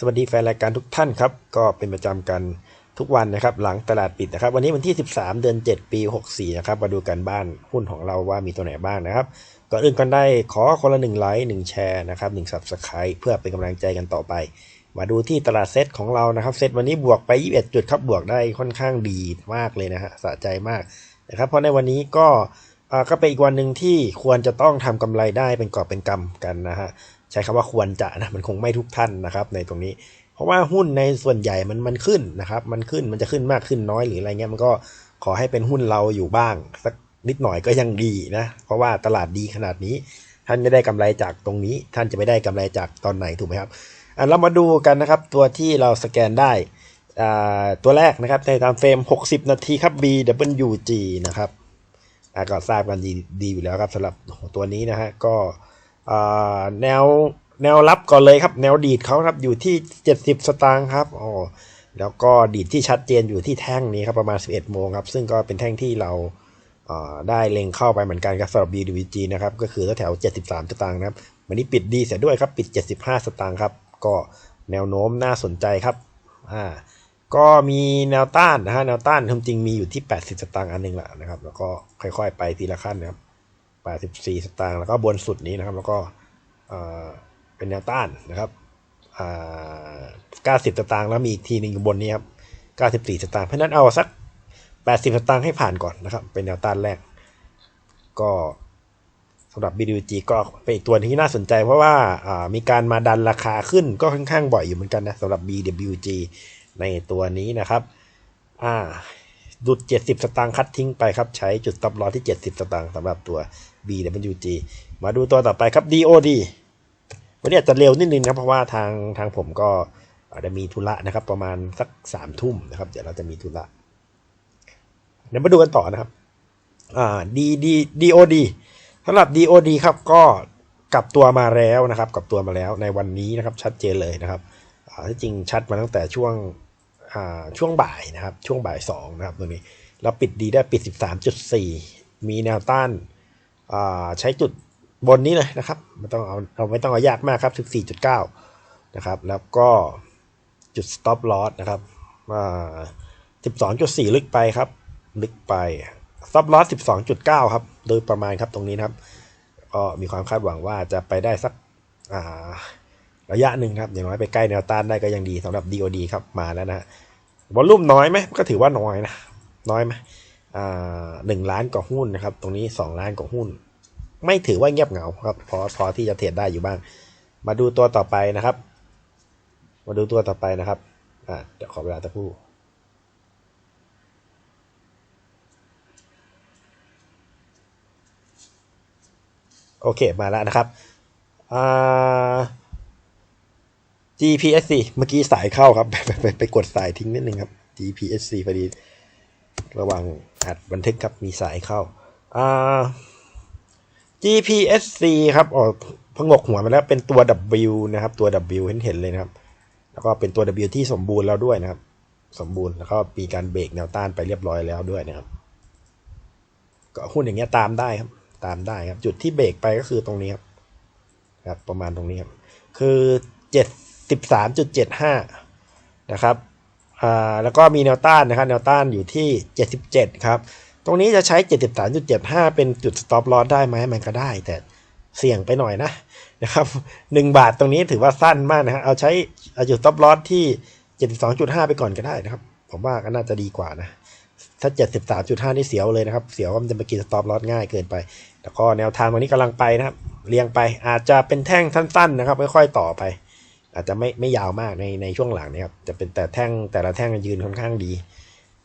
สวัสดีแฟนรายการทุกท่านครับ ก็เป็นประจำกันทุกวันนะครับ หลังตลาดปิดนะครับ วันนี้วันที่ 13 เดือน 7 ปี 64 นะครับ มาดูกันบ้านหุ้นของเราว่ามีตัวไหนบ้างนะครับ ก่อนอื่นกันได้ขอคนละหนึ่งไลค์หนึ่งแชร์นะครับหนึ่งสับสไครต์เพื่อเป็นกำลังใจกันต่อไป มาดูที่ตลาดเซตของเรานะครับเซตวันนี้บวกไป 21 จุดครับบวกได้ค่อนข้างดีมากเลยนะฮะสะใจมากนะครับเพราะในวันนี้ก็ ก็เป็นอีกวันหนึ่งที่ควรจะต้องทำกำไรได้เป็นกอบเป็นกำกันนะฮะใช้คำว่าควรจะนะมันคงไม่ทุกท่านนะครับ ในตรงนี้ เพราะว่าหุ้นในส่วนใหญ่มันมันขึ้นนะครับ มันขึ้นมันจะขึ้นมากขึ้นน้อยหรืออะไรเงี้ยมันก็ขอให้เป็นหุ้นเราอยู่บ้าง สักนิดหน่อยก็ยังดีนะ เพราะว่าตลาดดีขนาดนี้ ท่านไม่ได้กำไรจากตรงนี้ ท่านจะไม่ได้กำไรจากตอนไหนถูกไหมครับอะเรามาดูกันนะครับ ตัวที่เราสแกนได้อ่าตัวแรกนะครับในตามเฟรม 60 นาทีครับ BWG นะครับ ก็ทราบกันดีดีอยู่แล้วครับสำหรับตัวนี้นะฮะก็แนวแนวรับก่อนเลยครับ แนวดีดเขาครับอยู่ที่ 70 สตางค์ครับอ๋อแล้วก็ดีดที่ชัดเจนอยู่ที่แท่งนี้ครับประมาณ 11 โมงครับ ซึ่งก็เป็นแท่งที่เราได้เล็งเข้าไปเหมือนกันครับสำหรับ BWG นะครับก็คือแถว 73 สตางค์นะครับวันนี้ปิดดีเสียด้วยครับ ปิด 75 สตางค์ครับ ก็แนวโน้มน่าสนใจครับอ่า ก็มีแนวต้านนะฮะแนวต้านจริงมีอยู่ที่ 80 สตางค์อันหนึงแหละนะครับ แล้วก็ค่อยๆ ไปทีละขั้นนะครับ84 สตางค์แล้วก็บนสุดนี้นะครับ แล้วก็อ่าเป็นแนวต้านนะครับอ่า90 สตางค์แล้วมีอีกทีหนึงอยู่บนนี้ครับ 94 สตางค์เพราะนั้นเอาสัก 80 สตางค์ให้ผ่านก่อนนะครับ เป็นแนวต้านแรก ก็สำหรับ BWG ก็เป็นอีกตัวหนึงที่น่าสนใจเพราะว่าอ่ามีการมาดันราคาขึ้นก็ค่อนข้างบ่อยอยู่เหมือนกันนะสำหรับ BWG ในตัวนี้นะครับ อ่าดุด 70 สตางค์คัดทิ้งไปครับ ใช้จุด stop loss ที่ 70 สตางค์สำหรับตัว BWG มาดูตัวต่อไปครับ DOD วันนี้อาจจะเร็วนิดนึงนะครับเพราะว่าทางทางผมก็อาจจะมีธุระนะครับ ประมาณสักสามทุ่มนะครับ เดี๋ยวเราจะมีธุระเดี๋ยวมาดูกันต่อนะครับอ่า D D DOD สำหรับ DOD ครับก็กลับตัวมาแล้วนะครับกลับตัวมาแล้วในวันนี้นะครับชัดเจนเลยนะครับที่จริงชัดมาตั้งแต่ช่วง ช่วงบ่ายนะครับ ช่วงบ่ายสองนะครับตรงนี้เราปิดดีได้ปิด 13.4 มีแนวต้านใช้จุดบนนี้เลยนะครับไม่ต้องเอาเราไม่ต้องเอายากมากครับ 14.9 นะครับ แล้วก็จุด stop loss นะครับอ่า12.4 ลึกไปครับ ลึกไป stop loss 12.9 ครับ โดยประมาณครับตรงนี้นะครับ ก็มีความคาดหวังว่าจะไปได้สักอ่า ระยะหนึ่งครับอย่างน้อยไปใกล้แนวต้านได้ก็ยังดีสำหรับ DOD ครับมาแล้วนะฮะวอลลุ่มน้อยไหมก็ถือว่าน้อยนะน้อยไหมอ่าหนึ่งล้านกว่าหุ้นนะครับ ตรงนี้สองล้านกว่าหุ้น ไม่ถือว่าเงียบเหงาครับพอพอที่จะเทรดได้อยู่บ้าง มาดูตัวต่อไปนะครับ มาดูตัวต่อไปนะครับอ่าเดี๋ยวขอเวลาตะพู่โอเคมาแล้วนะครับอ่า GPSC เมื่อกี้สายเข้าครับไปไปไปไปกดสายทิ้งนิดนึงครับ GPSC พอดี ระว่างอัดบันทึกครับมีสายเข้าอ่า GPSC ครับอ๋อพงกหัวมาแล้วเป็นตัว W นะครับ ตัว W เห็นเห็นเลยนะครับ แล้วก็เป็นตัว W ที่สมบูรณ์แล้วด้วยนะครับ สมบูรณ์แล้วก็มีการเบรกแนวต้านไปเรียบร้อยแล้วด้วยนะครับ ก็หุ้นอย่างเงี้ยตามได้ครับ ตามได้ครับ จุดที่เบรกไปก็คือตรงนี้ครับ ครับ ประมาณตรงนี้ครับ คือเจ็ด สิบสามจุดเจ็ดห้านะครับแล้วก็มีแนวต้านนะครับแนวต้านอยู่ที่เจ็ดสิบเจ็ดครับ ตรงนี้จะใช้เจ็ดสิบสามจุดเจ็ดห้าเป็นจุด stop loss ได้ไหมมันก็ได้ แต่เสี่ยงไปหน่อยนะนะครับหนึ่งบาทตรงนี้ถือว่าสั้นมากนะฮะเอาใช้อาจุด stop loss ที่เจ็ดสิบสองจุดห้าไปก่อนก็ได้นะครับ ผมว่าก็น่าจะดีกว่านะถ้า 73.5 นี่เสียวเลยนะครับ เสียวว่ามันจะไปกินสต็อปลอสง่ายเกินไปแล้วก็แนวทางวันนี้กำลังไปนะครับ เรียงไปอาจจะเป็นแท่งสั้น ๆ นะครับ ค่อยๆต่อไป อาจจะไม่ไม่ยาวมากในในช่วงหลังนะครับจะเป็นแต่แท่งแต่ละแท่งยืนค่อนข้างดี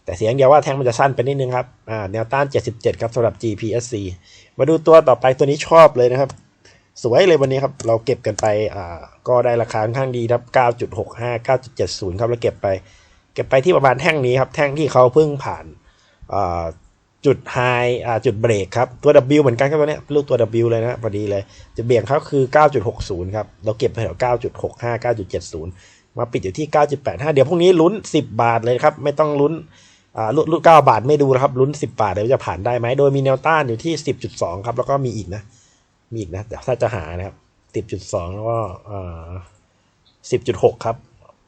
แต่เสียงเดียวว่าแท่งมันจะสั้นไปนิดนึงครับอ่าแนวต้าน 77 ครับสำหรับ GPSC มาดูตัวต่อไปตัวนี้ชอบเลยนะครับ สวยเลยวันนี้ครับเราเก็บกันไปอ่าก็ได้ราคาค่อนข้างดีครับ 9.65 9.70 ครับแล้วเก็บไป เก็บไปที่ประมาณแท่งนี้ครับแท่งที่เขาเพิ่งผ่านอ่า จุดไฮจุดเบรกครับ ตัว W เหมือนกันครับตัวเนี้ยลูกตัว W เลยนะพอดีเลย จุดเบรกเขาคือ 9.60 ครับ เราเก็บไปแถว9.65 9.70 มาปิดอยู่ที่ 9.85 เดี๋ยวพรุ่งนี้ลุ้น 10 บาทเลยครับ ไม่ต้องลุ้นอ่าลุ้น9บาทไม่ดูนะครับ ลุ้น 10 บาทเดี๋ยวจะผ่านได้ไหม โดยมีแนวต้านอยู่ที่ 10.2 ครับ แล้วก็มีอีกนะ มีอีกนะแต่ถ้าจะหานะครับ 10.2 แล้วก็อ่า10.6 ครับ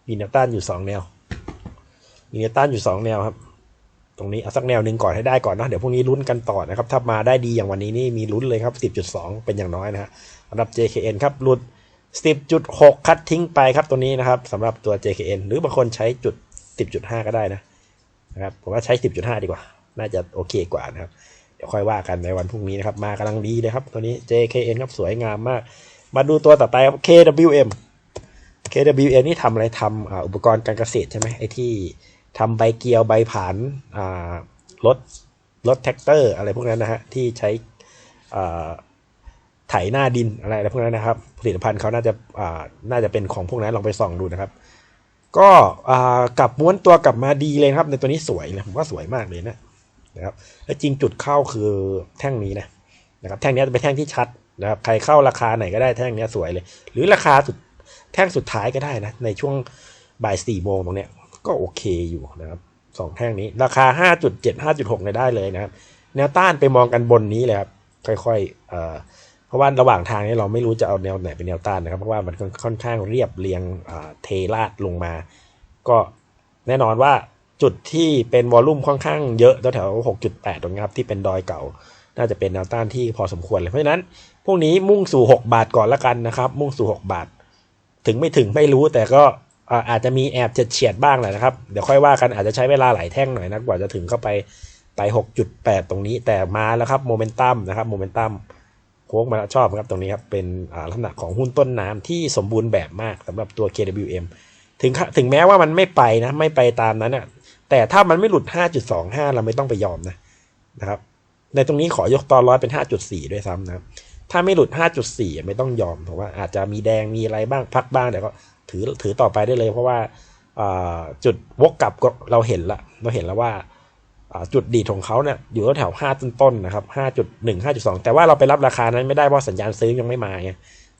มีแนวต้านอยู่สองแนว มีแนวต้านอยู่สองแนวครับ ตรงนี้เอาสักแนวหนึ่งก่อนให้ได้ก่อนนะเดี๋ยวพรุ่งนี้ลุ้นกันต่อนะครับถ้ามาได้ดีอย่างวันนี้นี่มีลุ้นเลยครับ 10.2 เป็นอย่างน้อยนะฮะสำหรับ JKN ครับหลุด 10.6 คัดทิ้งไปครับตัวนี้นะครับสำหรับตัว JKN หรือบางคนใช้จุด 10.5 ก็ได้นะนะครับผมว่าใช้ 10.5 ดีกว่า น่าจะโอเคกว่านะครับเดี๋ยวค่อยว่ากันในวันพรุ่งนี้นะครับมากำลังดีเลยครับตัวนี้ JKN ครับสวยงามมาก มาดูตัวต่อไปครับ KWM KWM นี่ทำอะไรทำอุปกรณ์การเกษตรใช่ไหมไอที่ ทำใบเกียวใบผานรถรถแท็กเตอร์อะไรพวกนั้นนะฮะที่ใช้อ่าไถหน้าดินอะไรอะไรพวกนั้นนะครับ ผลิตภัณฑ์เขาน่าจะาน่าจะเป็นของพวกนั้นลองไปส่องดูนะครับ ก็กลับม้วนตัวกลับมาดีเลยครับ ในตัวนี้สวยเลยผมว่าสวยมากเลยนะนะครับและจริงจุดเข้าคือแท่งนี้นะนะครับแท่งนี้จะเป็นแท่งที่ชัดนะครับใครเข้าราคาไหนก็ได้แท่งนี้สวยเลย หรือราคาสุดแท่งสุดท้ายก็ได้นะในช่วงบ่ายสี่โมงตรงเนี้ย ก็โอเคอยู่นะครับสองแท่งนี้ ราคาห้าจุดเจ็ดห้าจุดหกเนี่ยได้เลยนะครับ แนวต้านไปมองกันบนนี้เลยครับ ค่อยๆเอ่อเพราะว่าระหว่างทางนี้เราไม่รู้จะเอาแนวไหนเป็นแนวต้านนะครับ เพราะว่ามันค่อนข้างเรียบเรียงเทราดลงมา ก็แน่นอนว่าจุดที่เป็นวอลลุ่มค่อนข้างเยอะแถวๆ6.8 ตรงนี้ครับ ที่เป็นดอยเก่า น่าจะเป็นแนวต้านที่พอสมควรเลย เพราะฉะนั้น พวกนี้มุ่งสู่ 6 บาทก่อนละกันนะครับ มุ่งสู่ 6 บาท ถึงไม่ถึงไม่รู้แต่ก็ อาจจะมีแอบเฉียดบ้างแหละนะครับ เดี๋ยวค่อยว่ากันอาจจะใช้เวลาหลายแท่งหน่อยนะกว่าจะถึงเข้าไปไป 6.8 ตรงนี้แต่มาแล้วครับโมเมนตัมนะครับโมเมนตัมโค้งมาแล้วชอบครับตรงนี้ครับเป็นลักษณะของหุ้นต้นน้ำที่สมบูรณ์แบบมากสำหรับตัว KWM ถึงถึงแม้ว่ามันไม่ไปนะไม่ไปตามนั้นอะแต่ถ้ามันไม่หลุด 5.25 เราไม่ต้องไปยอมนะนะครับ ในตรงนี้ขอยกตอนร้อยเป็น 5.4 ด้วยซ้ำนะถ้าไม่หลุด 5.4 ไม่ต้องยอมเพราะว่าอาจจะมีแดงมีอะไรบ้างพักบ้างแต่ก็ ถือถือต่อไปได้เลย เพราะว่าจุดวกกลับเราเห็นละเราเห็นแล้วว่าจุดดีดของเขาเนี่ยอยู่แถว5ต้นๆนะครับ5.1 5.2แต่ว่าเราไปรับราคานั้นไม่ได้เพราะสัญญาณซื้อยังไม่มาไง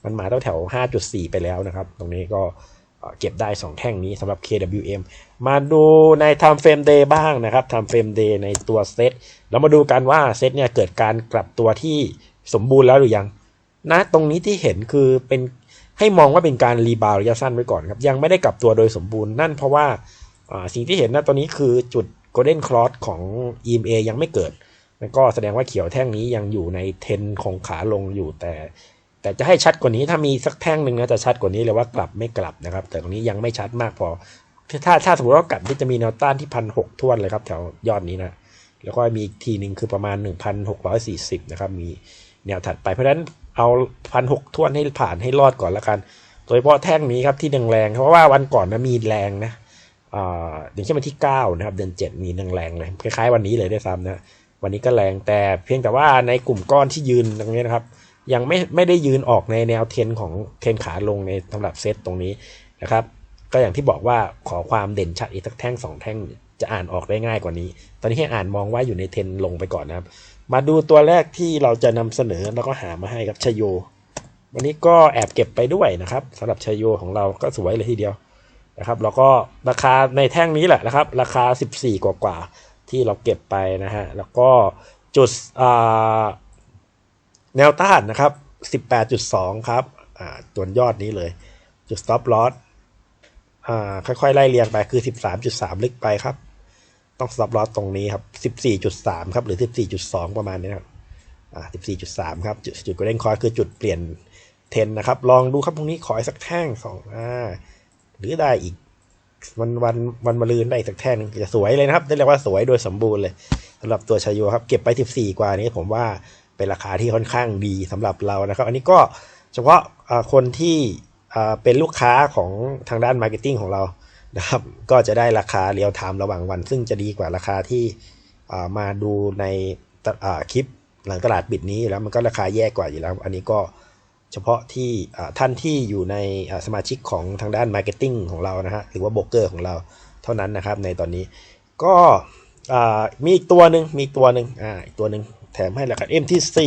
มันมาแถวๆ5.4ไปแล้วนะครับ ตรงนี้ก็เก็บได้ 2 แท่งนี้สำหรับ KWM มาดูใน Time Frame Day บ้างนะครับ Time Frame Day ในตัวเซตเรามาดูกันว่าเซตเนี่ยเกิดการกลับตัวที่สมบูรณ์แล้วหรือยังนะตรงนี้ที่เห็นคือเป็น ให้มองว่าเป็นการรีบาวระยะสั้นไว้ก่อนครับ ยังไม่ได้กลับตัวโดยสมบูรณ์นั่นเพราะว่าสิ่งที่เห็นนะตอนนี้คือจุด Golden Cross ของ EMA ยังไม่เกิดมันก็แสดงว่าเขียวแท่งนี้ยังอยู่ในเทนของขาลงอยู่แต่ แต่จะให้ชัดกว่านี้ถ้ามีสักแท่งหนึ่งนะจะชัดกว่านี้เลยว่ากลับไม่กลับนะครับ แต่ตรงนี้ยังไม่ชัดมากพอ ถ้าถ้าสมมติว่ากลับที่จะมีแนวต้านที่พันหกทวนเลยครับแถวยอดนี้นะแล้วก็มีอีกทีหนึ่งคือประมาณ 1,640 นะครับ มีแนวถัดไปเพราะฉะนั้น เอาพันหกทวนให้ผ่านให้รอดก่อนละกัน โดยเฉพาะแท่งนี้ครับที่แรงๆเพราะว่าวันก่อนนะมีแรงนะอ่าอย่างเช่นวันที่9นะครับเดือน7 มีแรงเลยคล้ายๆวันนี้เลยด้วยซ้ำนะวันนี้ก็แรงแต่เพียงแต่ว่าในกลุ่มก้อนที่ยืนตรงนี้นะครับ ยังไม่ไม่ได้ยืนออกในแนวเทนของเทนขาลงในสำหรับเซตตรงนี้นะครับ ก็อย่างที่บอกว่าขอความเด่นชัดอีกสักแท่งสองแท่งจะอ่านออกได้ง่ายกว่านี้ ตอนนี้ให้อ่านมองว่าอยู่ในเทนลงไปก่อนนะครับ มาดูตัวแรกที่เราจะนำเสนอแล้วก็หามาให้ครับชโย วันนี้ก็แอบเก็บไปด้วยนะครับสำหรับชโยของเราก็สวยเลยทีเดียวนะครับ แล้วก็ราคาในแท่งนี้แหละนะครับ ราคา 14 กว่ากว่าที่เราเก็บไปนะฮะแล้วก็จุดแนวต้านนะครับ 18.2 ครับอ่าตัวยอดนี้เลย จุด stop loss อ่าค่อยๆ ไล่เรียงไปคือ 13.3 ลึกไปครับ ต้อง stop loss ตรงนี้ครับ14.3 ครับหรือ 14.2 ประมาณนี้ครับอ่า14.3 ครับจุดจุด golden cross คือจุดเปลี่ยนเทนนะครับ ลองดูครับตรงนี้ขออีกสักแท่งสองอ่าหรือได้อีกวันวันวันมาลืนได้อีกสักแท่งหนึงจะสวยเลยนะครับได้เรียกว่าสวยโดยสมบูรณ์เลยสำหรับตัวชายโยครับ เก็บไป 14 กว่านี้ผมว่าเป็นราคาที่ค่อนข้างดีสำหรับเรานะครับ อันนี้ก็เฉพาะคนที่เป็นลูกค้าของทางด้านมาร์เก็ตติ้งของเรา นะครับ ก็จะได้ราคาเรียลไทม์ระหว่างวัน ซึ่งจะดีกว่าราคาที่มาดูในคลิปหลังตลาดบิดนี้แล้วมันก็ราคาแย่กว่าอยู่แล้ว อันนี้ก็เฉพาะที่ท่านที่อยู่ในสมาชิกของทางด้านมาร์เก็ตติ้งของเรานะฮะหรือว่าโบรกเกอร์ของเราเท่านั้นนะครับในตอนนี้ก็มีอีกตัวหนึ่งมีตัวหนึ่งอ่าอีกตัวหนึ่งแถมให้แล้วกัน MTC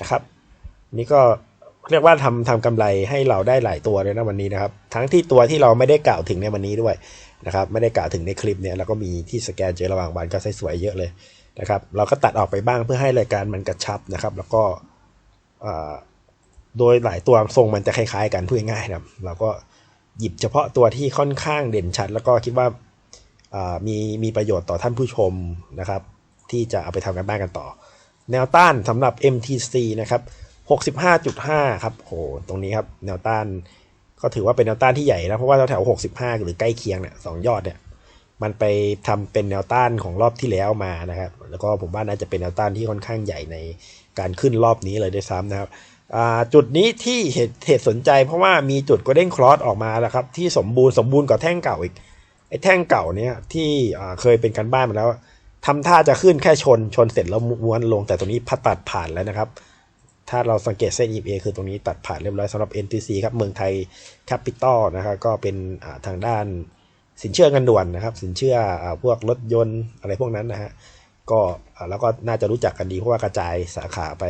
นะครับนี่ก็ เรียกว่าทำทำกำไรให้เราได้หลายตัวเลยนะวันนี้นะครับ ทั้งที่ตัวที่เราไม่ได้กล่าวถึงในวันนี้ด้วยนะครับ ไม่ได้กล่าวถึงในคลิปเนี่ยแล้วก็มีที่สแกนเจอระหว่างวันก็ใช้สวยเยอะเลยนะครับ เราก็ตัดออกไปบ้างเพื่อให้รายการมันกระชับนะครับ แล้วก็โดยหลายตัวทรงมันจะคล้ายๆ กันพูดง่ายๆนะเราก็หยิบเฉพาะตัวที่ค่อนข้างเด่นชัด แล้วก็คิดว่าอ่ามีมีประโยชน์ต่อท่านผู้ชมนะครับ ที่จะเอาไปทำกันบ้านกันต่อ แนวต้านสำหรับ MTC นะครับ 65.5 ครับโหตรงนี้ครับแนวต้านก็ถือว่าเป็นแนวต้านที่ใหญ่นะเพราะว่าแถวๆ65 หรือใกล้เคียงเนี่ยสองยอดเนี่ยมันไปทำเป็นแนวต้านของรอบที่แล้วมานะครับ แล้วก็ผมว่าน่าจะเป็นแนวต้านที่ค่อนข้างใหญ่ในการขึ้นรอบนี้เลยด้วยซ้ำนะครับจุดนี้ที่เหตุเหตุสนใจเพราะว่ามีจุดก็เด้งคลอสออกมาแล้วครับที่สมบูรณ์สมบูรณ์กว่าแท่งเก่าอีกไอ้แท่งเก่าเนี่ยที่เคยเป็นการบ้านมาแล้วทำท่าจะขึ้นแค่ชนชนเสร็จแล้วม้วนลงแต่ตรงนี้พัดตัดผ่านแล้วนะครับ ถ้าเราสังเกตเส้น EMA คือตรงนี้ตัดผ่านเรียบร้อยสำหรับ NTC ครับเมืองไทย Capital นะครับก็เป็นทางด้านสินเชื่อเงินด่วนนะครับ สินเชื่ออพวกรถยนต์อะไรพวกนั้นนะฮะก็แล้วก็น่าจะรู้จักกันดีเพราะว่ากระจายสาขาไป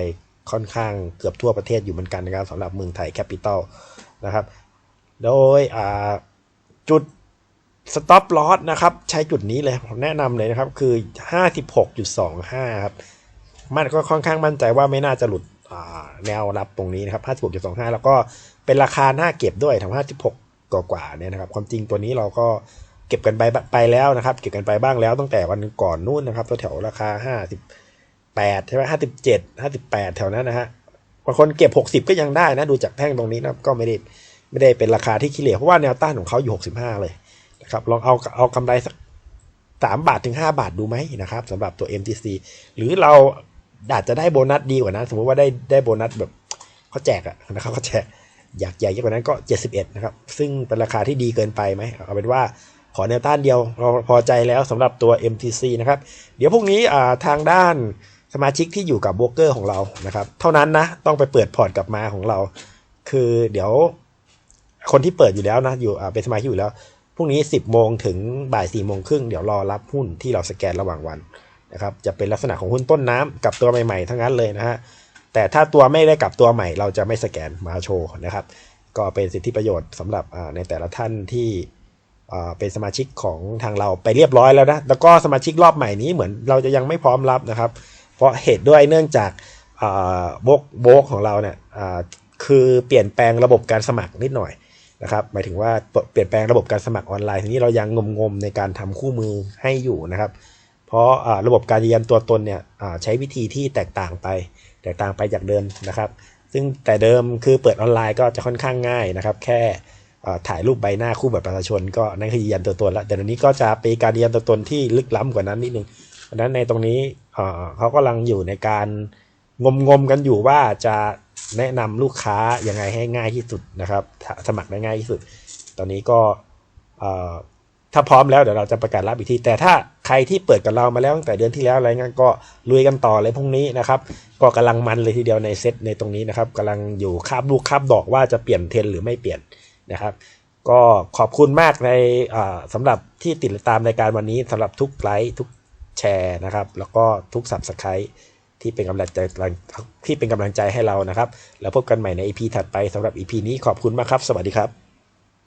ค่อนข้างเกือบทั่วประเทศอยู่เหมือนกันนะครับสำหรับเมืองไทย Capital นะครับ โดยจุด stop loss นะครับ ใช้จุดนี้เลยผมแนะนำเลยนะครับ คือ 56.25 ครับ มันก็ค่อนข้างมั่นใจว่าไม่น่าจะหลุด แนวรับตรงนี้นะครับ56.25 แล้วก็เป็นราคาหน้าเก็บด้วยทั้ง56กว่าๆเนี่ยนะครับ ความจริงตัวนี้เราก็เก็บกันไปไปแล้วนะครับ เก็บกันไปบ้างแล้วตั้งแต่วันก่อนนู่นนะครับตัวแถวราคา 58 ใช่ไหม57 58 แถวนั้นนะฮะบางคนเก็บ 60 ก็ยังได้นะ ดูจากแท่งตรงนี้นะครับก็ไม่ได้ไม่ได้เป็นราคาที่ขี้เหร่เพราะว่าแนวต้านของเขาอยู่ 65 เลยนะครับลองเอาเอากำไรสัก 3 บาทถึง 5 บาทดูไหมนะครับสำหรับตัว MTC หรือเรา อาจจะได้โบนัสดีกว่านั้น สมมติว่าได้ได้โบนัสแบบเขาแจกอะนะครับเขาแจกอยากใหญ่เยอะกว่านั้นก็ 71 นะครับ ซึ่งเป็นราคาที่ดีเกินไปไหมเอาเป็นว่าขอแนวต้านเดียวเราพอใจแล้วสำหรับตัว MTC นะครับ เดี๋ยวพรุ่งนี้ทางด้านสมาชิกที่อยู่กับโบรกเกอร์ของเรานะครับ เท่านั้นนะต้องไปเปิดพอร์ตกลับมาของเรา คือเดี๋ยวคนที่เปิดอยู่แล้วนะอยู่เป็นสมาชิกอยู่แล้วพรุ่งนี้ 10 โมงถึงบ่าย4โมงครึ่งเดี๋ยวรอรับหุ้นที่เราสแกนระหว่างวัน นะครับจะเป็นลักษณะของหุ้นต้นน้ำกับตัวใหม่ๆ ทั้งนั้นเลยนะฮะแต่ถ้าตัวไม่ได้กับตัวใหม่ เราจะไม่สแกนมาโชว์นะครับ ก็เป็นสิทธิประโยชน์สำหรับในแต่ละท่านที่เป็นสมาชิกของทางเราไปเรียบร้อยแล้วนะแล้วก็สมาชิกรอบใหม่นี้เหมือนเราจะยังไม่พร้อมรับนะครับ เพราะเหตุด้วยเนื่องจากโบกโบกของเราเนี่ยคือเปลี่ยนแปลงระบบการสมัครนิดหน่อยนะครับหมายถึงว่าเปลี่ยนแปลงระบบการสมัครออนไลน์ทีนี้เรายังงมๆในการทำคู่มือให้อยู่นะครับ เพราะอ่าระบบการยืนยันตัวตนเนี่ยใช้วิธีที่แตกต่างไป แตกต่างไปจากเดิมนะครับ ซึ่งแต่เดิมคือเปิดออนไลน์ก็จะค่อนข้างง่ายนะครับ แค่ถ่ายรูปใบหน้าคู่แบบประชาชน ก็นั่นคือยืนยันตัวตนแล้วแต่เดี๋ยวนี้ก็จะเป็นการยืนยันตัวตนที่ลึกล้ำกว่านั้นนิดนึงเพราะนั้นในตรงนี้เขากำลังอยู่ในการงมๆกันอยู่ว่าจะแนะนำลูกค้ายังไงให้ง่ายที่สุดนะครับ สมัครได้ง่ายที่สุด ตอนนี้ก็ ถ้าพร้อมแล้วเดี๋ยวเราจะประกาศรับอีกที แต่ถ้าใครที่เปิดกับเรามาแล้วตั้งแต่เดือนที่แล้วอะไรเงี้ยก็ลุยกันต่อเลยพรุ่งนี้นะครับ ก็กำลังมันเลยทีเดียวในเซตในตรงนี้นะครับกำลังอยู่คาบลูกคาบดอกว่าจะเปลี่ยนเทรนหรือไม่เปลี่ยนนะครับ ก็ขอบคุณมากในอ่าสำหรับที่ติดตามรายการวันนี้สำหรับทุกไลค์ทุกแชร์นะครับ แล้วก็ทุก subscribe ที่เป็นกำลังใจที่เป็นกำลังใจให้เรานะครับ แล้วพบกันใหม่ใน EP ถัดไปสำหรับ EP นี้ขอบคุณมากครับ สวัสดีครับ